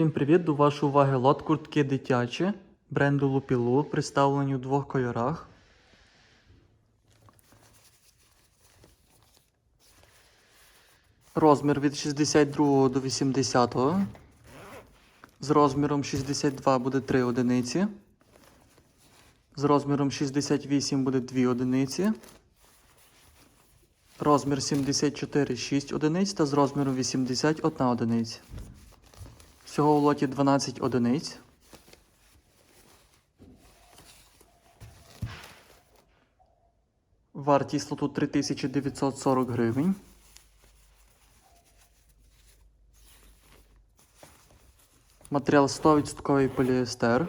Всім привіт! До вашої уваги лот куртки дитячі бренду Лупілу, представлені у двох кольорах. Розмір від 62 до 80. З розміром 62 буде 3 одиниці. З розміром 68 буде 2 одиниці. Розмір 74 6 одиниць та з розміром 80 1 одиниця. Всього в лоті 12 одиниць. Вартість лоту 3940 гривень. Матеріал 100% поліестер.